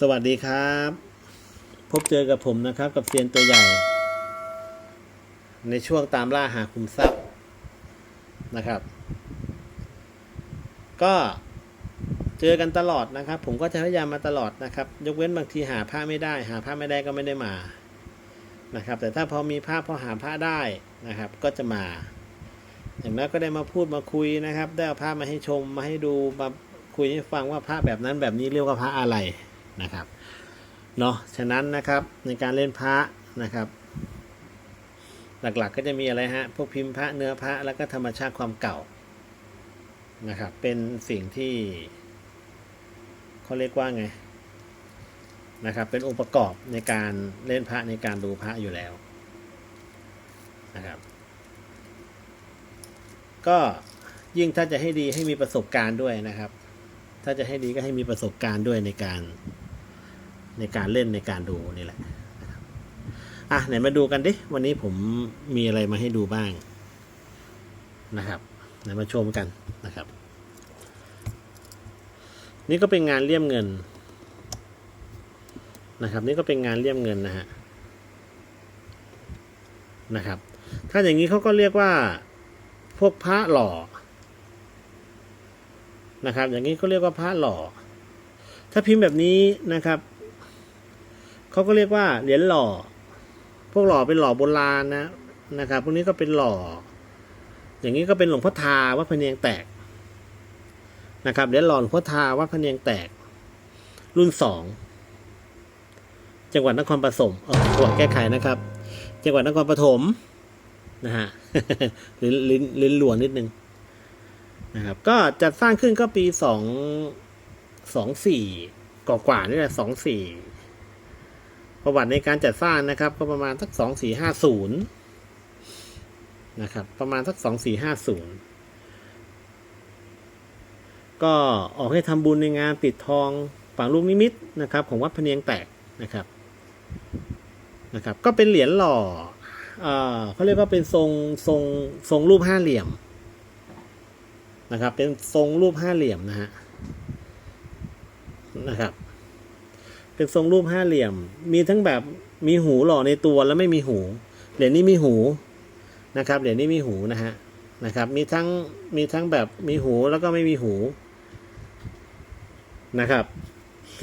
สวัสดีครับ พบเจอกับผมนะครับ กับเซียนตัวใหญ่ ในช่วงตามล่าหาคุมทรัพย์นะครับ ก็เจอกันตลอดนะครับ ผมก็จะพยายามมาตลอดนะครับ ยกเว้นบางทีหาผ้าไม่ได้ หาผ้าไม่ได้ก็ไม่ได้มานะครับ แต่ถ้าพอมีผ้าพอหาผ้าได้นะครับ ก็จะมา อย่างนั้นก็ได้มาพูดมาคุยนะครับ ได้เอาภาพมาให้ชมมาให้ดูมาคุยให้ฟังว่าพระแบบนั้นแบบนี้เรียกว่าพระอะไร นะครับเนาะฉะนั้นนะครับในการเล่นพระนะครับ หลักๆก็จะมีอะไรฮะพวกพิมพ์พระเนื้อพระแล้วก็ธรรมชาติความเก่านะครับเป็นสิ่งที่เขาเรียกว่าไงนะครับเป็นองค์ประกอบในการเล่นพระในการดูพระอยู่แล้วนะครับก็ยิ่งถ้าจะให้ดีให้มีประสบการณ์ด้วยนะครับ ถ้าจะให้ดีก็ให้มีประสบการณ์ด้วยในการ ในการเล่นในการดูนี่แหละนะครับอะไหนมาดูกันดิ วันนี้ผมมีอะไรมาให้ดูบ้างนะครับไหนมาชมกันนะครับ นี่ก็เป็นงานเลี่ยมเงินนะครับ นี่ก็เป็นงานเลี่ยมเงินนะฮะนะครับ ถ้าอย่างนี้เขาก็เรียกว่าพวกพระหล่อนะครับ อย่างนี้เขาเรียกว่าพระหล่อ ถ้าพิมพ์แบบนี้นะครับ เขาก็เรียกว่าเหรียญหล่อ พวกหล่อเป็นหล่อโบราณนะนะครับ พวกนี้ก็เป็นหล่อ อย่างนี้ก็เป็นหลวงพ่อทาวัดพเนียงแตกนะครับเหรียญหล่อหลวงพ่อทาวัดพเนียงแตก รุ่นสองจังหวัดนครปฐมเออขวดแก้ไขนะครับ จังหวัดนครปฐมนะฮะลิ้นลิ้นลิ้นหลวนนิดนึงนะครับ ก็จัดสร้างขึ้นก็ปีสองสองสี่กว่ากว่าๆนี่แหละสองสี่ ประวัติในการจัดสร้างนะครับ ก็ประมาณสักสองสี่ห้าศูนย์นะครับประมาณสักสองสี่ห้าศูนย์ก็ออกให้ทำบุญในงานปิดทองฝังลูกนิมิตนะครับ ของวัดพะเนียงแตกนะครับนะครับ ก็เป็นเหรียญหล่ออเขาเรียกว่าเป็นทรงทรงทรงรูปห้าเหลี่ยมนะครับ เป็นทรงรูปห้าเหลี่ยมนะฮะนะครับ เป็นทรงรูปห้าเหลี่ยม มีทั้งแบบมีหูหล่อในตัวแล้วไม่มีหู เหรียญนี้มีหูนะครับ เหรียญนี้มีหูนะฮะนะครับ มีทั้งมีทั้งแบบมีหูแล้วก็ไม่มีหูนะครับ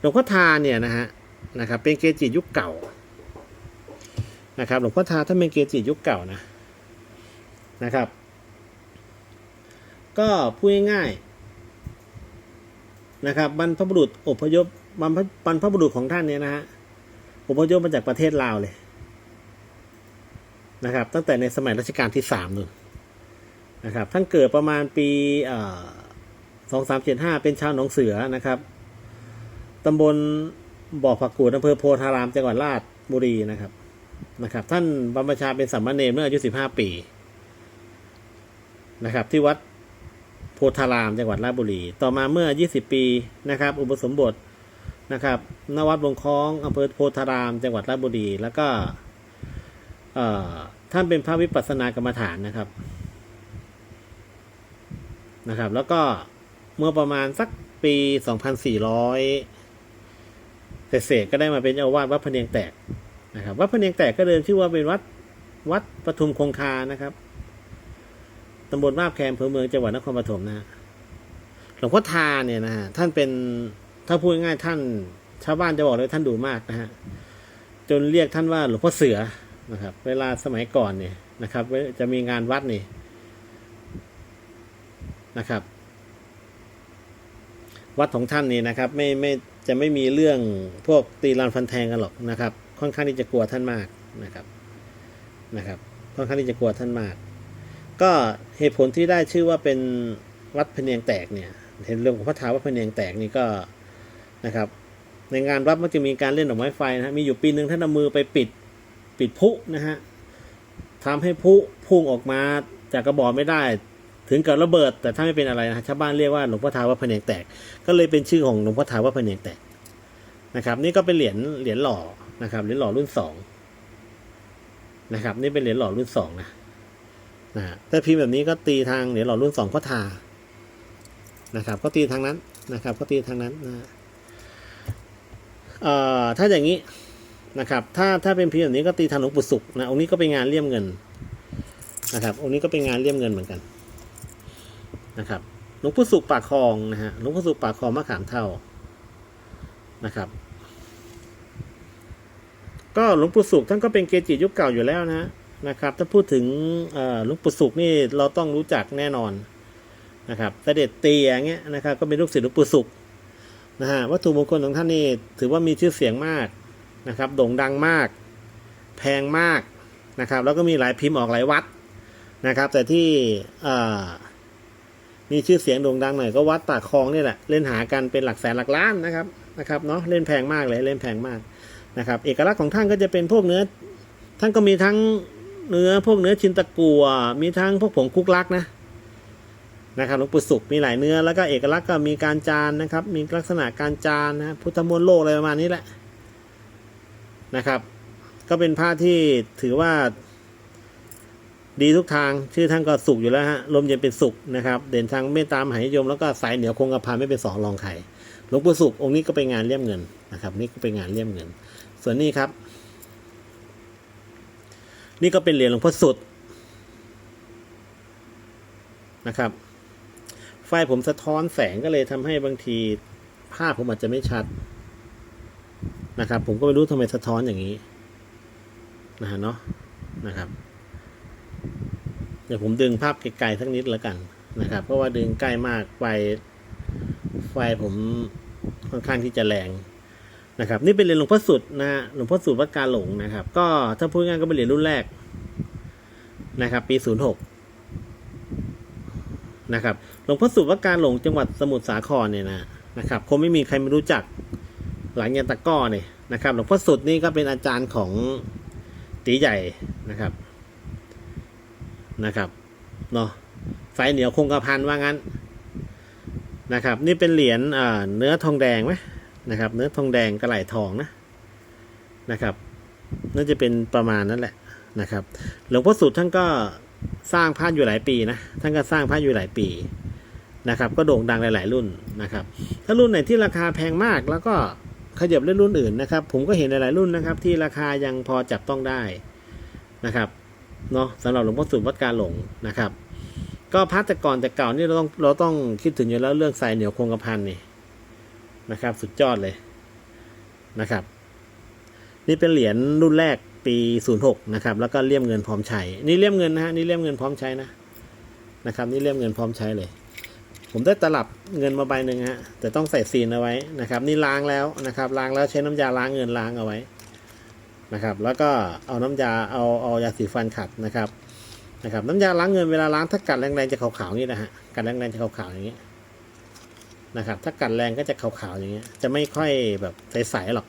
หลวงพ่อทาเนี่ยนะฮะนะครับ เป็นเกจิยุคเก่านะครับ หลวงพ่อทาท่านเป็นเกจิยุคเก่านะนะครับ ก็พูดง่ายๆนะครับบรรพบุรุษอพยพ บรรพบรรพบุรุษของท่านเนี่ยนะฮะอพยพมาจากประเทศลาวเลยนะครับ ตั้งแต่ในสมัยรัชกาลที่สามนู่นนะครับท่านเกิดประมาณปีสองสามเจ็ดห้าเป็นชาวหนองเสือนะครับตำบลบ่อผักกูดอำเภอโพธารามจังหวัดราชบุรีนะครับนะครับ ท่านบรรพชาเป็นสัมมาเนรเมื่ออายุสิบห้าปีนะครับ ที่วัดโพธารามจังหวัดราชบุรี ต่อมาเมื่อยี่สิบปีนะครับ อุปสมบท นะครับณวัดบงคล้องอำเภอโพธาราม จังหวัดราชบุรี แล้วก็ท่านเป็นพระวิปัสสนากรรมฐานนะครับนะครับ แล้วก็เมื่อประมาณสักปีสองพันสี่ร้อยเศษๆก็ได้มาเป็นเจ้าอาวาสวัดพเนียงแตกนะครับวัดพเนียงแตกก็เดิมชื่อว่าเป็นวัดวัดปทุมคงคานะครับตำบลมาบแคมอำเภอเมืองจังหวัดนครปฐมนะฮะหลวงพ่อทาเนี่ยนะฮะท่านเป็น ถ้าพูดง่ายๆท่าน ชาวบ้านจะบอกเลยท่านดูมากนะฮะจนเรียกท่านว่าหลวงพ่อเสือนะครับ เวลาสมัยก่อนเนี่ยนะครับ จะมีงานวัดนี่นะครับ วัดของท่านนี่นะครับ ไม่ไม่จะไม่มีเรื่องพวกตีรันฟันแทงกันหรอกนะครับ ค่อนข้างที่จะกลัวท่านมากนะครับนะครับ ค่อนข้างที่จะกลัวท่านมาก ก็เหตุผลที่ได้ชื่อว่าเป็นวัดพเนียงแตกเนี่ย เห็นเรื่องของพระท้าวัดพเนียงแตกนี่ก็ นะครับ ในงานวัดมันจะมีการเล่นดอกไม้ไฟนะฮะมีอยู่ปีหนึ่งท่านเอามือไปปิดปิดพุนะฮะทำให้พุพุ่งออกมาจากกระบอกไม่ได้ ถึงกับระเบิด แต่ถ้าไม่เป็นอะไรนะชาวบ้านเรียกว่าหลวงพ่อทาวัดพเนียงแตก ก็เลยเป็นชื่อของหลวงพ่อทาวัดพเนียงแตกนะครับนี่ก็เป็นเหรียญเหรียญหล่อนะครับเหรียญหล่อรุ่นสองนะครับนี่เป็นเหรียญหล่อรุ่นสองนะนะฮะแต่พิมพ์แบบนี้ก็ตีทางเหรียญหล่อรุ่นสองพ่อทานะครับก็ตีทางนั้นนะครับก็ตีทางนั้นนะ เอ่อถ้าอย่างนี้นะครับ ถ้าถ้าเป็นพิมพ์แบบนี้ก็ตีทางหลวงปู่ศุกนะองค์นี้ก็เป็นงานเลี่ยมเงินนะครับองค์นี้ก็เป็นงานเลี่ยมเงินเหมือนกันนะครับหลวงปู่ศุกปากคลองนะฮะหลวงปู่ศุกปากคลองมะขามเท่านะครับ ก็หลวงปู่ศุกร์ท่านก็เป็นเกจิยุคเก่าอยู่แล้วนะนะครับ ถ้าพูดถึงหลวงปู่ศุกร์นี่เราต้องรู้จักแน่นอนนะครับเสด็จเตียอย่างเงี้ยนะครับ ก็เป็นลูกศิษย์หลวงปู่ศุกร์ นะฮะวัตถุมงคลของท่านนี่ถือว่ามีชื่อเสียงมากนะครับ โด่งดังมาก แพงมากนะครับ แล้วก็มีหลายพิมพ์ออกหลายวัดนะครับ แต่ที่มีชื่อเสียงโด่งดังหน่อยก็วัดปากคลองนี่แหละเล่นหากันเป็นหลักแสนหลักล้านนะครับนะครับเนาะเล่นแพงมากเลยเล่นแพงมากนะครับ เอกลักษณ์ของท่านก็จะเป็นพวกเนื้อ ท่านก็มีทั้งเนื้อพวกเนื้อชินตะกัวมีทั้งพวกผงคุกลักนะ นะครับหลวงปู่สุขมีหลายเนื้อแล้วก็เอกลักษณ์ก็มีการจานนะครับ มีลักษณะการจานนะพุทธมนต์โลกอะไรประมาณนี้แหละนะครับ ก็เป็นผ้าที่ถือว่า ดีทุกทางชื่อท่านก็สุขอยู่แล้วฮะลมเย็นเป็นสุขนะครับ เด่นทางเมตตามหานิยมแล้วก็สายเหนียวคงกระพันไม่เป็นสองรองใครหลวงปู่สุของค์นี้ก็เป็นงานเลี่ยมเงินนะครับ นี่ก็เป็นงานเลี่ยมเงิน ส่วนนี้ครับ นี่ก็เป็นเหรียญหลวงพ่อสุดนะครับ ฟผมสะท้อนแสงก็เลยทำให้บางทีภาพผมอาจจะไม่ชัดนะครับ ผมก็ไม่รู้ทำไมสะท้อนอย่างนี้นะฮะเนาะนะครับ เดี๋ยวผมดึงภาพไกลๆสักนิดแล้วกันนะครับ เพราะว่าดึงใกล้มากไฟไฟผมค่อนข้างที่จะแรงนะครับ นี่เป็นเรียญหลวงพ่อสุดนะฮะหลวงพ่อสุดวัดกาหลงนะครับ ก็ถ้าพูดง่ายก็เป็นเรียญรุ่นแรกนะครับ ปีศูนย์หก นะครับหลวงพ่อสุดวัการหลงจังหวัดสมุทรสาครเนี่ยนะนะครับคงไม่มีใครไม่รู้จักหลังยันตะก้อเนี่ยนะครับหลวงพ่อสุดนี่ก็เป็นอาจารย์ของตีใหญ่นะครับนะครับเนาะไฟเหนียวคงกระพันว่างั้นนะครับ นี่เป็นเหรียญเนื้อทองแดงไหมนะครับ เนื้อทองแดงกระไหลทองนะนะครับ น่าจะเป็นประมาณนั้นแหละนะครับ หลวงพ่อสุดท่านก็ สร้างพระอยู่หลายปีนะท่านก็สร้างพระอยู่หลายปีนะครับ ก็โด่งดังหลาย ๆ รุ่นนะครับ ถ้ารุ่นไหนที่ราคาแพงมากแล้วก็ขยับเล่นรุ่นอื่นนะครับ ผมก็เห็นหลาย ๆ รุ่นนะครับ ที่ราคายังพอจับต้องได้นะครับเนาะสำหรับหลวงพ่อสุวัดการหลงนะครับ ก็พระแต่ก่อนแต่เก่านี่เราต้องเราต้องคิดถึงอยู่แล้วเรื่องสายเหนียวคงกระพันนี่นะครับ สุดยอดเลยนะครับ นี่เป็นเหรียญรุ่นแรก ปี 06 นะครับ แล้วก็เลี่ยมเงินพร้อมใช้ นี่เลี่ยมเงินนะฮะ นี่เลี่ยมเงินพร้อมใช้นะ นะครับ นี่เลี่ยมเงินพร้อมใช้เลย ผมได้ตลับเงินมาใบหนึ่งฮะ แต่ต้องใส่ซีนเอาไว้นะครับ นี่ล้างแล้วนะครับ ล้างแล้วใช้น้ำยาล้างเงินล้างเอาไว้นะครับ แล้วก็เอาน้ำยา เอา เอายาสีฟันขัดนะครับ นะครับ น้ำยาล้างเงินเวลาล้างถ้ากัดแรงๆจะขาวๆนี้นะฮะ กัดแรงๆจะขาวๆอย่างนี้นะครับ ถ้ากัดแรงก็จะขาวๆอย่างเงี้ย จะไม่ค่อยแบบใสๆหรอก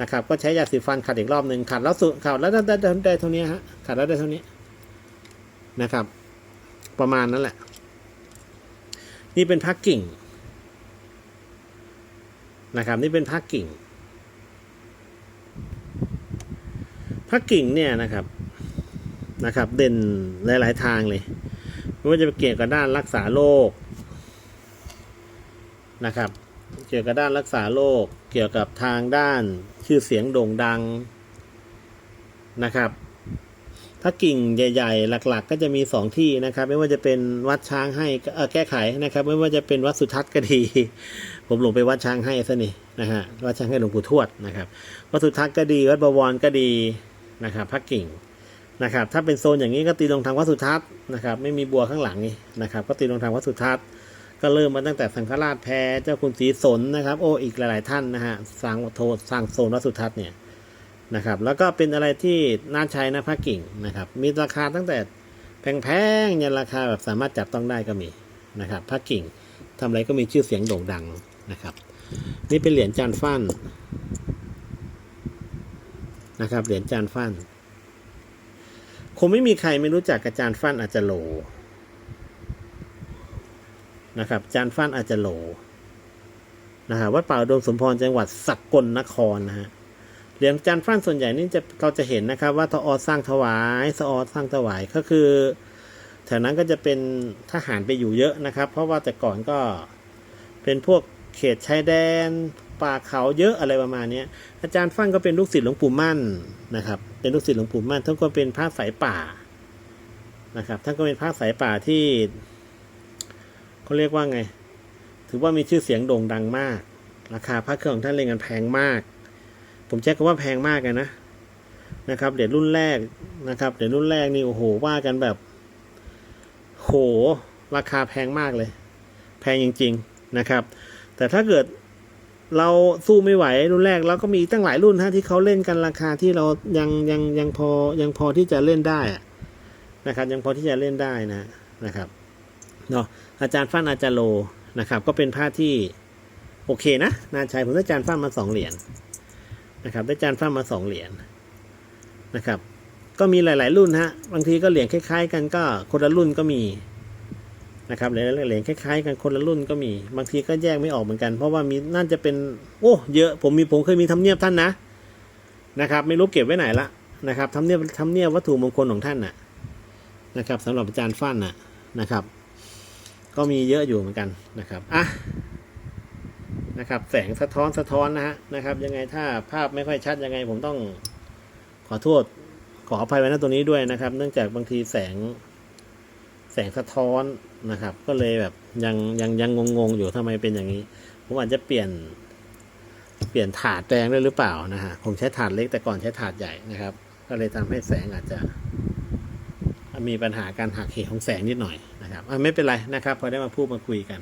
นะครับก็ใช้ยาสีฟันขัดอีกรอบหนึ่งขัดแล้วสุขัดแล้วได้ได้ได้ได้เท่านี้ฮะขัดแล้วได้เท่านี้นะครับ ประมาณนั้นแหละ นี่เป็นพักกิ่งนะครับ นี่เป็นพักกิ่งพักกิ่งเนี่ยนะครับนะครับ เด่นหลาย ๆ ทางเลยไม่ว่าจะเกี่ยวกับด้านรักษาโรคนะครับ เกี่ยวกับด้านรักษาโรคเกี่ยวกับทางด้านชื่อเสียงโด่งดังนะครับ ถ้ากิ่งใหญ่ ๆ หลักๆ ก็จะมีสองที่นะครับ ไม่ว่าจะเป็นวัดช้างให้แก้ไขนะครับ ไม่ว่าจะเป็นวัดสุทัศน์ก็ดี ผมหลงไปวัดช้างให้ซะนี่นะฮะวัดช้างให้หลวงปู่ทวดนะครับ วัดสุทัศน์ก็ดีวัดบวรก็ดีนะครับพระกิ่งนะครับถ้าเป็นโซนอย่างนี้ก็ตีลงทางวัดสุทัศน์นะครับไม่มีบัวข้างหลังนี่นะครับ ก็ตีลงทางวัดสุทัศน์ ก็เริ่มมาตั้งแต่สังฆราชแพรเจ้าคุณศรีสนนะครับ โอ้อีกหลาย ๆ ท่านนะฮะสร้างโทสร้างโซนวัสุทัศน์เนี่ยนะครับ แล้วก็เป็นอะไรที่น่าใช้นะพระกิ่งนะครับ มีราคาตั้งแต่แพงๆยันราคาแบบสามารถจับต้องได้ก็มีนะครับพระกิ่งทำอะไรก็มีชื่อเสียงโด่งดังนะครับ นี่เป็นเหรียญจานฟันนะครับเหรียญจานฟันคงไม่มีใครไม่รู้จักกับจานฟันอาจจะโล นะครับ จานฟันอาจจะโหลนะครับวัดป่าอุดมสมพรจังหวัดสกลนครนะฮะเหรียญจานฟันส่วนใหญ่นี่จะเราจะเห็นนะครับ ว่าทอสร้างถวายสอสร้างถวายก็คือ แถวนั้นก็จะเป็นทหารไปอยู่เยอะนะครับ เพราะว่าแต่ก่อนก็เป็นพวกเขตชายแดนป่าเขาเยอะอะไรประมาณนี้อาจารย์ฟั่นก็เป็นลูกศิษย์หลวงปู่มั่นนะครับ เป็นลูกศิษย์หลวงปู่มั่นท่านก็เป็นพระสายป่านะครับท่านก็เป็นพระสายป่าที่ เขาเรียกว่าไง ถือว่ามีชื่อเสียงโด่งดังมาก ราคาพระเครื่องของท่านเล่นกันแพงมาก ผมใช้คำว่าแพงมากเลยนะนะครับเหรียญรุ่นแรกนะครับเหรียญรุ่นแรกนี่โอ้โหว่ากันแบบ โห ราคาแพงมากเลย แพงจริง ๆนะครับ แต่ถ้าเกิดเราสู้ไม่ไหวรุ่นแรกเราก็มีตั้งหลายรุ่นฮะที่เขาเล่นกันราคาที่เรายังยังยังพอยังพอที่จะเล่นได้นะครับ ยังพอที่จะเล่นได้นะนะครับ เนาะอาจารย์ฟั่นอาจารย์โลนะครับ ก็เป็นผ้าที่โอเคนะนาชัยผมได้อาจารย์ฟั่นมาสองเหรียญนะครับ ได้อาจารย์ฟั่นมาสองเหรียญนะครับ ก็มีหลาย ๆ รุ่นฮะบางทีก็เหรียญคล้าย ๆ กันก็คนละรุ่นก็มีนะครับเหรียญเหรียญคล้ายๆกันคนละรุ่นก็มี บางทีก็แยกไม่ออกเหมือนกัน เพราะว่ามีน่าจะเป็นโอ้เยอะผมมีผมเคยมีทำเนียบท่านนะนะครับ ไม่รู้เก็บไว้ไหนละนะครับทำเนียบทำเนียบวัตถุมงคลของท่านน่ะนะครับสำหรับอาจารย์ฟั่นน่ะนะครับ ก็มีเยอะอยู่เหมือนกันนะครับอะนะครับ แสงสะท้อนสะท้อนนะฮะนะครับ ยังไงถ้าภาพไม่ค่อยชัดยังไงผมต้องขอโทษขออภัยไว้ณตรงนี้ด้วยนะครับ เนื่องจากบางทีแสงแสงสะท้อนนะครับ ก็เลยแบบยังยังยังงงๆอยู่ทำไมเป็นอย่างนี้ ผมอาจจะเปลี่ยน เปลี่ยนถาดแปลงด้วยหรือเปล่านะฮะผมใช้ถาดเล็กแต่ก่อนใช้ถาดใหญ่นะครับ ก็เลยทำให้แสงอาจจะ มีปัญหาการหักเหของแสงนิดหน่อยนะครับไม่เป็นไรนะครับพอได้มาพูดมาคุยกัน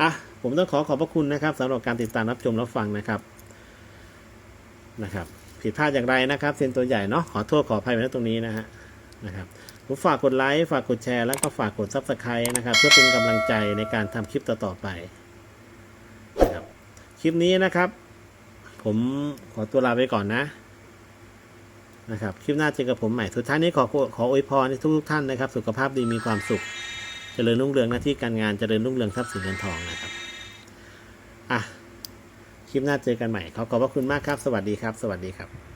อะผมต้องขอขอบพระคุณนะครับสำหรับการติดตามรับชมรับฟังนะครับนะครับผิดพลาดอย่างไรนะครับเซยนตัวใหญ่เนาะขอโทษขออภัยไว้ตรงนี้นะฮะนะครับผมฝากกดไลค์ฝากกดแชร์แล้วก็ฝากกด Subscribe นะครับ เพื่อเป็นกำลังใจในการทำคลิปต่อๆไปนะครับคลิปนี้นะครับ ผมขอตัวลาไปก่อนนะ นะครับคลิปหน้าเจอกับผมใหม่สุดท้ายนี้ขอขออวยพรให้ทุกท่านนะครับ สุขภาพดีมีความสุข เจริญรุ่งเรืองหน้าที่การงานเจริญรุ่งเรืองทรัพย์สินเงินทองนะครับอะคลิปหน้าเจอกันใหม่ขอขอบพระคุณมากครับ สวัสดีครับ สวัสดีครับ